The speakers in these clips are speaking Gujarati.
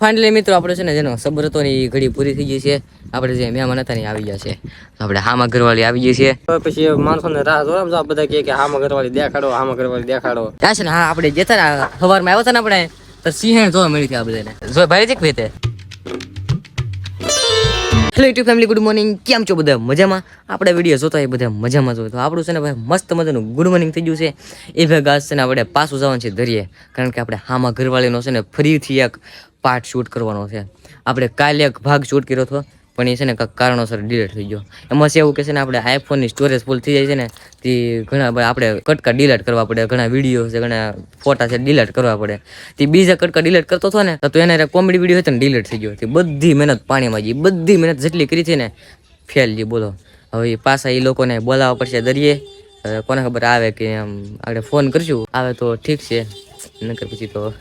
ફાઇનલી મિત્રો આપણે છે ને જેનો સબર હતો ને એ ઘડી પૂરી થઈ ગઈ છે. આપણે જે મહેમાન હતા ને આવી ગયા છે. તો આપણે હામા ઘરવાળી આવી ગઈ છે. પછી માણસો ને રાહ જોવા બધા કે હામાં ઘરવાળી દેખાડો હામાં ઘરવાળી દેખાડો. ત્યાં છે ને હા આપણે જતા ને સવારમાં આવ્યા હતા ને આપણે તો સિંહ જોવા મળી હતી આપણે જો ભાઈ જીક ભેતે hello YouTube family good morning કેમ છો બધા? મજામાં? આપણે વીડિયો જોતા હોય બધા મજામાં જોયું તો આપણું છે ને ભાઈ મસ્ત મજાનું ગુડ મોર્નિંગ થઈ ગયું છે. એ ભેગા છે ને આપણે પાછું જવાનું છે દરિયે. કારણ કે આપણે હામાં ઘરવાળીનો છે ને ફરીથી એક પાર્ટ શૂટ કરવાનો છે. આપણે કાલે એક ભાગ શૂટ કર્યો હતો, પણ એ છે ને કંઈક કારણોસર ડિલેટ થઈ ગયો. એમાં છે એવું કે છે ને આપણે આઈફોનની સ્ટોરેજ ફૂલ થઈ જાય છે ને, તે ઘણા આપણે કટકા ડિલેટ કરવા પડે, ઘણા વીડિયો છે, ઘણા ફોટા છે ડિલેટ કરવા પડે. તે બીજા કટકા ડિલેટ કરતો હતો ને, તો એને કોમેડી વીડિયો હતો ને ડિલેટ થઈ ગયો. તે બધી મહેનત પાણીમાં ગઈ બધી મહેનત જેટલી કરી હતી ને ફેલ ગઈ બોલો. હવે પાછા એ લોકોને બોલાવવા પડશે દરિયે. કોને ખબર આવે કે આમ આપણે ફોન કરશું. આવે તો ઠીક છે. નકર પછી તો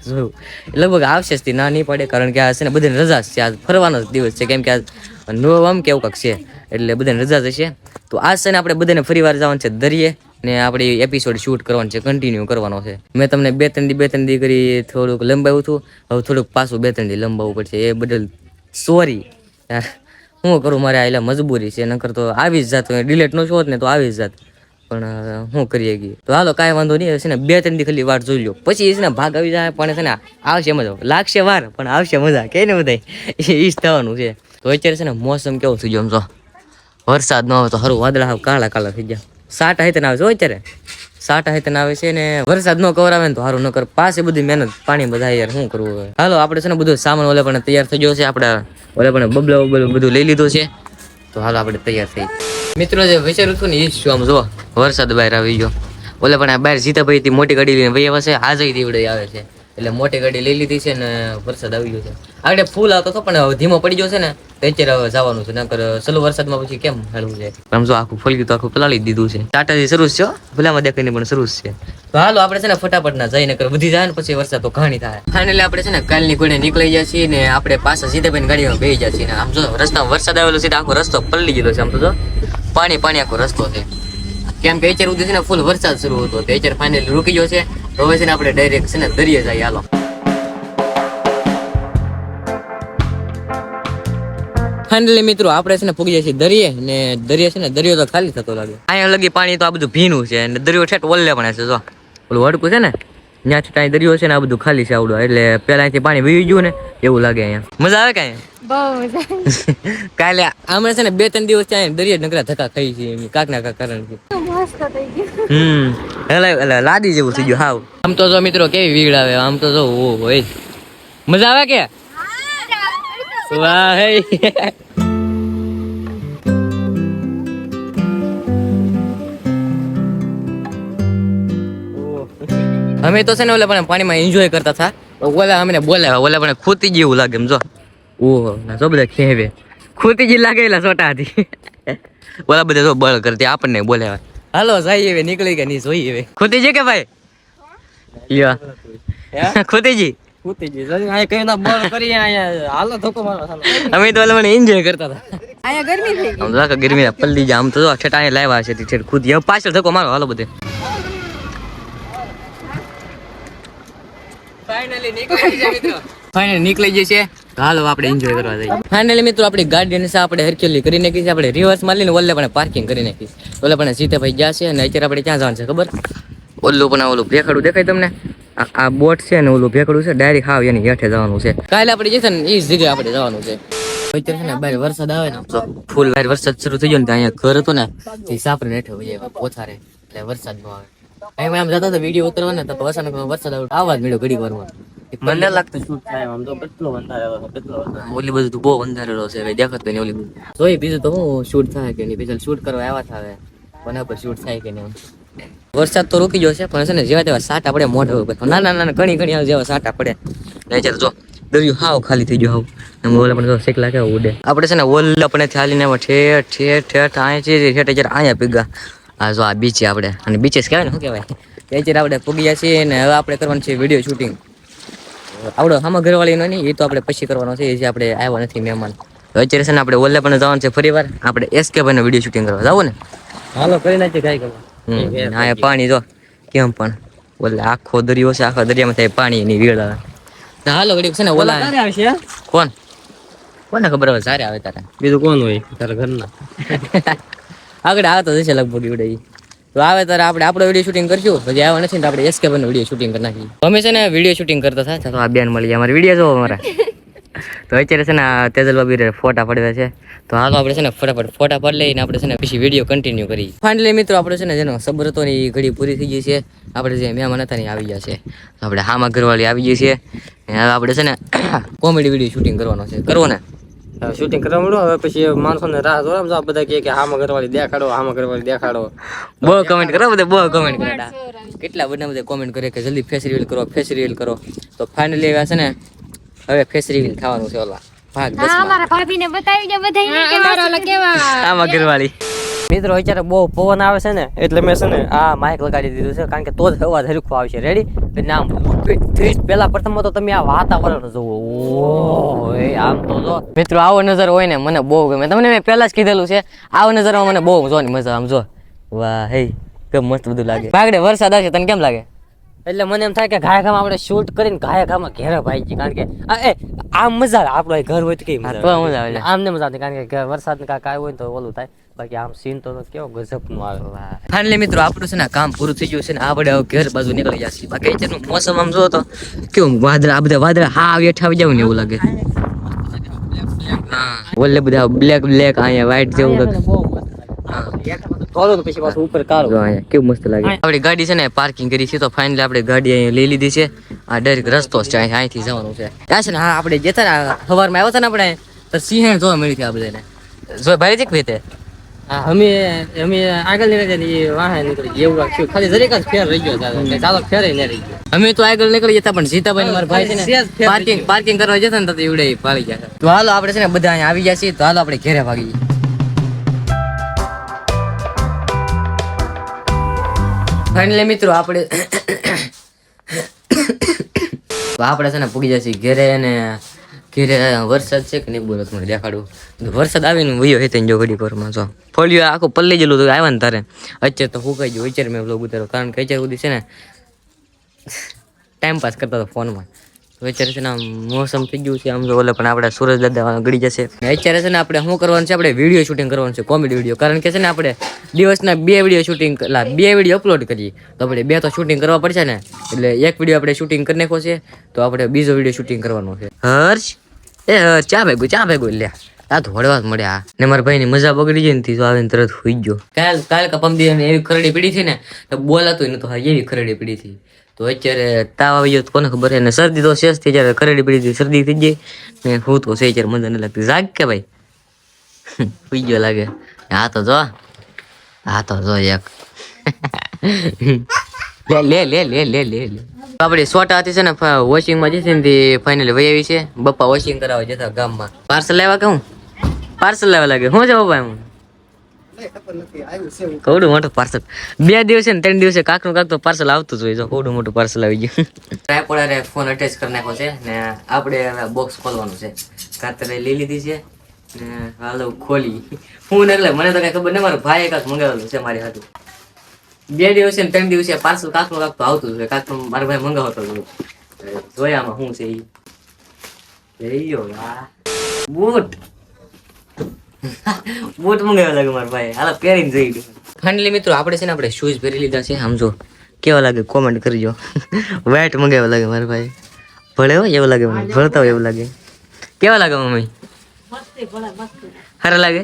લગભગ આવશે ના, નહીં પડે, કારણ કે આ છે ને બધાને રજા છે. આજ ફરવાનો દિવસ છે. કેમ કે આ નોવમ કે એવું કંઈક છે. એટલે બધાને રજા જ હશે. તો આજ છે ને આપણે બધાને ફરી વાર જવાનું છે દરિયે ને આપણે એપિસોડ શૂટ કરવાનો છે કન્ટિન્યુ કરવાનો છે. મેં તમને બે ત્રણ દી, બે ત્રણ દી કરી થોડુંક લંબાવ્યું હતું. હવે થોડુંક પાછું બે ત્રણ દી લંબાવવું પડશે. એ બદલ સોરી શું કરું, મારે આયલા મજબૂરી છે. નકર તો આવી જ જાત ડિલેટ નો છો ને તો આવી જ જાત. પણ શું કરીએ ગઈ તો હાલો, કાંઈ વાંધો નહીં. છે ને બે, ત્રણ દી ખાલી વાર જોઈ લો પછી છે ને ભાગ આવી જાય, પણ છે ને આવશે મજા. લાગશે વાર, પણ આવશે મજા. કે ને બધા એ જ થવાનું છે. તો અત્યારે છે ને મોસમ કેવું થઈ ગયો જો. વરસાદ ન આવે તો સારું વાદળા કાળા કાળા થઈ ગયા. સાટા હાઈતે આવે છે અત્યારે. સાટા હાઈતે આવે છે ને વરસાદ ન કવર આવે ને તો સારું ન કર પાસે બધી મહેનત, પાણી બધા યાર શું કરવું હાલો, આપણે છે ને બધું સામાન ઓલે પણ તૈયાર થઈ ગયો છે. આપણે ઓલે પણ બબલા બબલું બધું લઈ લીધું છે. તો હાલો આપણે તૈયાર થઈ. મિત્રો, જે વિચાર હતું ને એ જ આમ જો વરસાદ બહાર આવી ગયો. ઓલે પણ આ બહાર સીતાભાઈ થી મોટી ગાડી લઈને ભાઈ આવે છે આજે દીવડે આવે છે. એટલે મોટી ગાડી લઈ લીધી છે ને વરસાદ આવી ગયો છે. આગળ ફૂલ આવતો હતો પણ ધીમો પડી ગયો છે ને અત્યારે જવાનું છે. નકર સલો વરસાદમાં પછી કેમ હેલવું છે આમ આખું ફૂલ ગયું તો આખું પલાળી દીધું છે. ટાટાથી શરૂ છે. ભલામાં દેખાઈને પણ શરૂ છે. તો હાલો આપણે છે ને ફટાફટ ના જઈને કર વધી જાય ને પછી વરસાદ તો ઘણી થાય. ફાઇનલી આપણે છે ને કાલની ગોળે નીકળી જાય છીએ ને આપણે પાછા સીધેભાઈ ગાડીમાં બેસી જાય છીએ ને. આમ જો રસ્તામાં વરસાદ આવેલો છે આખો રસ્તો પલળી ગયેલો છે. આમ તો જો પાણી પાણી આખો રસ્તો છે. કેમ કે એચર ને ફૂલ વરસાદ શરૂ હતો. તો અત્યારે ફાઇનલી રૂકી ગયો છે. હવે છે ને આપણે ડાયરેક્ટ છે ને દરિયે જઈએ હાલો. ફાઇનલી મિત્રો આપણે છે ને પૂગીએ છીએ દરિયે ને દરિયા છે ને દરિયો તો ખાલી થતો લાગે. અહીંયા લગી પાણી તો આ બધું ભીનું છે અને દરિયો ઠેઠ ઓલે પણ છે જો. ઓલું વડકું છે ને ત્યાંથી ત્યાં દરિયો છે ને આ બધું ખાલી છે આવડું. એટલે પેલા અહીંથી પાણી વીવી ગયું ને એવું લાગે અહીંયા. મજા આવે કાંઈ? બહુ મજા કાલે અમે છે ને બે ત્રણ દિવસ ત્યાં દરિયા નકરા ધક્કા ખાઈ છે કાક ના કાક કારણ હમ. એટલે એટલે લાદી જેવું થઈ ગયું હાવ. આમ તો જો મિત્રો કેવી વીડ આવે આમ તો જો ઓ હોય મજા આવે કે? વાહ અમે તો છે ને ઓલા પણ પાણીમાં એન્જોય કરતા હતા. ઓલા અમને બોલાવ્યા ઓલા પણ ખૂતી જેવું લાગે એમ જો. ઓહો જો બધા ખેવે. ખૂતી જે લાગે એલા છોટા હતી ઓલા બધા જો બળ કરતી આપણને બોલાવ્યા. હાલો જઈએ હવે નીકળી ગયા નહીં જોઈએ હવે. છે કે ભાઈ? લ્યો. ગરમી ગરમી પલ્લી જામ તો જો અહીંયા લાવ્યા છે ખુદ. પાછળ ધક્કો મારો હાલો બધે. ફાઇનલી નીકળી જાય હાલો આપણે એન્જોય કરવા જઈએ. ફાઇનલી મિત્રો, આપણી ગાડી ને આપણે હરકેલી કરી નાખી આપણે રિવર્સમાં ઓલે પણ પાર્કિંગ કરી નાખી ઓલે પણ સીતાભાઈ ગયા છે અને અત્યારે આપણે ક્યાં જવાનું છે ખબર? ઓલું પણ ઓલું ભેખડું દેખાય તમને? આ- બોટ છે ને ઓલું ભેખડું છે ડાયરેક્ટ હાવ એની હેઠે જવાનું છે. કાલે આપણે જશે ને એ જગ્યાએ આપણે જવાનું છે. ને બહાર વરસાદ આવે ને ફૂલ વરસાદ શરૂ થઈ ગયો ને અહીંયા ઘર હતું ને એ સાપરે હેઠે પોથારે, એટલે વરસાદ નો આવે. એમ આમ જતા હતા વીડિયો ઉતરવાના તો અચાનક વરસાદ આવે જ મળ્યો ઘડી વારમાં. મને લાગતું શૂટ થાય આમ તો કેટલો અંધારેલો છે કેટલો ઓલી બધું તો બહુ અંધારેલો છે ભાઈ દેખાતું નહીં ઓલી જોઈ બીજું તો હું શૂટ થાય કે નહીં બીજું શૂટ કરવા આવ્યા થાય કોના પર શૂટ થાય કે નહીં? વરસાદ તો રૂકી ગયો છે પણ છે ને જેવા તેવા સાટા પડે મોઢ ઉપર. ના ના ના ઘણી ઘણી જેવા સાટા પડે. નહીં જો દરિયો હાવ ખાલી થઈ ગયો હાવ. એમ ઓલા પણ શેકલા કેવા ઉડે. આપણે છે ને ઓલા પણ ચાલીને ઠેર ઠેર ઠેઠ અહીંયા છે ઠેઠ અત્યારે અહીંયા પીગા આ જો આ બીચે આપણે. અને બીચેસ કહેવાય ને શું કહેવાય? ત્યાં આપણે પૂગ્યા છીએ ને હવે આપણે કરવાનું છે વીડિયો શૂટિંગ આવડો આમાં ઘરવાળીનો નહીં એ તો આપણે પછી કરવાનો છે એ જે આપણે આવ્યા નથી મહેમાન. અત્યારે છે ને આપણે ઓલે પણ જવાનું છે ફરી વાર આપણે એસકે ભાઈનો વીડિયો શૂટિંગ કરવા. જાવું ને? હાલો કરી નાખીએ કાંઈ કરવા હા એ પાણી જો કેમ પણ? ઓલે આખો દરિયો છે આખા દરિયામાં થાય પાણી એની વીળ આવે. હાલો ઘડીક છે ને ઓલા આવશે? કોણ? કોને ખબર હવે સારે આવે તારે બીજું કોણ હોય તારા ઘરના? આગળ આવે તો જશે લગભગ એવડે. તો આવે ત્યારે આપણે આપણો વીડિયો શૂટિંગ કરશું. પછી આવે નથી તો આપણે એસકે પણ વીડિયો શૂટિંગ કરી નાખીએ અમે છે ને વીડિયો શૂટિંગ કરતા થાય તો આ બેન મળી જાય. અમારે વીડિયો જોવો અમારા. તો અત્યારે છે ને તેજલ બાબી ફોટા પડ્યા છે. તો હાલો આપણે છે ને ફટાફટ ફોટા પડ લઈને આપણે છે ને પછી વીડિયો કન્ટિન્યુ કરી ફાઇનલી મિત્રો, આપણે છે ને જેનો સબર હતો ને ઘડી પૂરી થઈ ગઈ છે, આપણે જે મહેમાન હતા આવી ગયા છે. તો આપણે હામા ઘરવાળી આવી ગઈ છે. હવે આપણે છે ને કોમેડી વીડિયો શૂટિંગ કરવાનો છે. કરવો ને? શૂટિંગ કરવા મળ્યું? હવે પછી માણસોને રાહ જોવા આમ બધા કહે કે હામાં ઘરવાળી દેખાડો હામાં ઘરવાળી દેખાડો. બહુ કમેન્ટ કરો બધા બહુ કમેન્ટ કરે કેટલા બધા બધા કોમેન્ટ કરે કે જલ્દી ફેસ રિવીલ કરો ફેસ રિવીલ કરો. તો ફાઇનલી છે ને હવે ફેસ રિવીલ થવાનું છે ઓલા ભાગ દસ અમારા ભાભીને બતાવી દે બધાયને કેવા કેવા આમાં ઘરવાળી. મિત્રો અત્યારે બહુ પવન આવે છે ને એટલે મેં છે ને આ માઇક લગાડી દીધું છે કારણ કે તો જ અવાજ હરખો આવશે. રેડી ત્રીસ. પહેલા પ્રથમ તો તમે આ વાતાવરણ જુઓ. આમ તો જો. મિત્રો આવો નજર હોય ને મને બહુ ગમે. તમને મેં પહેલા જ કીધેલું છે આવો નજરમાં મને બહુ જોવાની મજા આમ જો. વાહ હે કેમ મસ્ત બધું લાગે. પાગડે વરસાદ આવશે તને કેમ લાગે? એટલે મને એમ થાય કે ઘાય ઘામાં આપણે શૂટ કરીને ઘાય ઘામાં ઘેરે ભાઈ છીએ કારણ કે આમ મજા આવે. આપણો ઘર હોય તો કઈ મજા આવે. મજા આવે. આમ મજા આવતી કારણ કે વરસાદ ને કાંઈ હોય ને તો ઓલું થાય. બાકી આમ સીન તો કેવો ગજબનું આવે. ફાઇનલી મિત્રો આપણું છે ને કામ પૂરું થઈ ગયું છે ને આપણે હવે ઘર બાજુ નીકળી જશે. બાકી અત્યારનું મોસમ આમ જો તો કેવું વાદળા આ બધા વાદળા હા આવી જાવ ને એવું લાગે. ઓલે બધા બ્લેક બ્લેક અહીંયા વ્હાઈટ જેવું લાગે. જો આપણી ગાડી છે ને પાર્કિંગ કરી છે તો ફાઇનલી આપણે ગાડી અહીંયા લઈ લીધી છે. આ ડાયરેક્ટ રસ્તો છે અહીંથી જવાનું છે. ત્યાં છે ને હા આપણે જતા ને સવારમાં આવ્યા હતા ને આપણે તો સિંહણ જોવા મળી હતી આ બધાને. જો ભાઈ કે હા અમે અમે આગળ નીકળી જાય વાહે નીકળી ગયા એવું રાખ્યું. ખાલી જરીક જ ફેર રહી ગયો ચાલો કે ચાલો ન રહી ગયો. અમે તો આગળ નીકળી જતા પણ સીતાભાઈ મારા ભાઈ છે ને પાર્કિંગ પાર્કિંગ કરવા જતા ને તો એવડે પાળી ગયા તો હાલો આપણે છે ને બધા અહીંયા આવી ગયા છીએ. તો હાલો આપણે ઘેરે ભાગી ફાઇનલી મિત્રો આપણે આપણે છે ને પૂગી જશે ઘેરે અને ઘેરે વરસાદ છે કે નહીં બોલો તમને દેખાડું. વરસાદ આવીને વયો હે જો ઘડી કોરમાં જો. ફોલ્યો આખું પલ્લી જેલું તો આવ્યા ને તારે. અત્યારે તો હું કહી જો અત્યારે મેં બ્લોગ ઉતાર્યો, કારણ કે અત્યારે સુધી છે ને ટાઈમ પાસ કરતા હતા ફોનમાં તો અત્યારે છે ને મોસમ થઈ ગયું છે, આમ જો ઓલે પણ આપણે સુરજ દાદા ગળી જશે. અત્યારે છે ને આપણે શું કરવાનું છે, આપણે વીડિયો શૂટિંગ કરવાનું છે કોમેડી વીડિયો કારણ કે છે ને આપણે દિવસના બે વીડિયો શૂટિંગ બે વીડિયો અપલોડ કરીએ. તો આપણે બે તો શૂટિંગ કરવા પડશે ને, એટલે એક વીડિયો આપણે શૂટિંગ કરી નાખો છે, તો આપણે બીજો વીડિયો શૂટિંગ કરવાનો છે. હર્ષ? એ, ચા ભેગું ચા ભેગું લે આ તો હળવા જ મળ્યા. ને મારા ભાઈની મજા બગડી જાય ને થી તો આવીને તરત હોઈ ગયો. કાલ કાલ કા પમદી એવી ખરડી પડી હતી ને, તો બોલાતું નતું હા, એવી ખરડી પડી હતી. તો અત્યારે તાવ આવી ગયો તો કોને ખબર એને શરદી તો શેષ થઈ જ્યારે ખરડી પડી હતી, શરદી થઈ ગઈ. ને હું તો છે ત્યારે મજા નહીં લાગતી. જાગ કે ભાઈ? હોઈ ગયો લાગે. હા તો જો હા તો જો એક. લે લે લે લે લે લે. લે સોટા હતી છે ને વોશિંગમાં જતી ને ફાઇનલી વહી આવી છે. બપ્પા વોશિંગ કરાવવા જતા ગામમાં. પાર્સલ લેવા કે હું? પાર્સલ લાવવા લાગે. હું બપ્પા એમ કવડું મોટું પાર્સલ બે દિવસે ને ત્રણ દિવસે કાકનું કાક તો પાર્સલ આવતું જ હોય જો કવડું મોટું પાર્સલ આવી ગયું. ટ્રાયપોડારે ફોન અટેચ કરી છે ને આપણે બોક્સ ખોલવાનું છે. કાતરે લઈ લીધી છે ને હાલો ખોલી. હું એટલે મને તો ખબર નહીં મારો ભાઈ કાંક મંગાવેલું છે મારી હાથું બે દિવસે ને ત્રણ દિવસે પાર્સલ કાકનું કાક આવતું હતું. કાકનું મારો ભાઈ મંગાવતો હતો. જોયામાં શું છે એ વાહ બૂટ. બૂટ મંગાવ્યો લાગે મારા ભાઈ હાલ પહેરીને જઈ ગયો ફાઇનલી મિત્રો આપણે છે ને આપણે શૂઝ પહેરી લીધા છે. સમજો કેવા લાગે કોમેન્ટ કરજો. વ્હાઈટ મંગાવ્યો લાગે મારા ભાઈ ભળે હોય એવું લાગે મને. ભળતા હોય એવું લાગે. કેવા લાગે મમ્મી? સારા લાગે.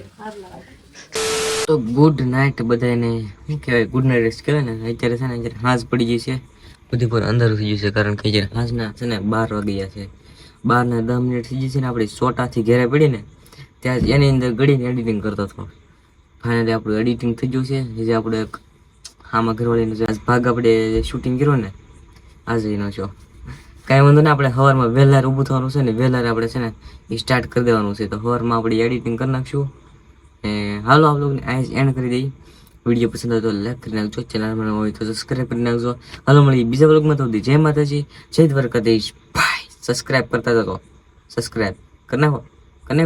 તો ગુડ નાઇટ બધાને શું કહેવાય? ગુડ નાઇટ રેસ્ટ કહેવાય ને? અત્યારે છે ને, અત્યારે હાંસ પડી ગઈ છે. બધી પર અંધારું થઈ ગયું છે, કારણ કે અત્યારે હાંસના છે ને બાર વાગ્યા છે. બારના દસ મિનિટ થઈ ગઈ છે ને, આપણે સોટાથી ઘેરે પડીને ત્યાં એની અંદર ગળીને એડિટિંગ કરતો હતો. ફાઇનલી આપણું એડિટિંગ થઈ ગયું છે. જે આપણે એક આમાં ઘરવાળીનો આજ ભાગ આપણે શૂટિંગ કર્યો ને, આજે એનો છો. કાંઈ વાંધો ને આપણે સવારમાં વહેલાર ઊભું થવાનું છે ને, વહેલાર આપણે છે ને એ સ્ટાર્ટ કરી દેવાનું છે. તો સવારમાં આપણે એડિટિંગ કરી નાખશું. હાલો આપ લોકોને એન્ડ કરી દઈ વીડિયો પસંદ આવે તો લાઈક કરી નાખજો ચેનલમાં મને હોય તો સબસ્ક્રાઈબ કરી નાખજો. હાલો મળી બીજા બ્લોગમાં તો જય માતાજી, જય દ્વારકાધીશ. ભાઈ સબસ્ક્રાઈબ કરતા જતો સબસ્ક્રાઈબ કરી નાખો. કરી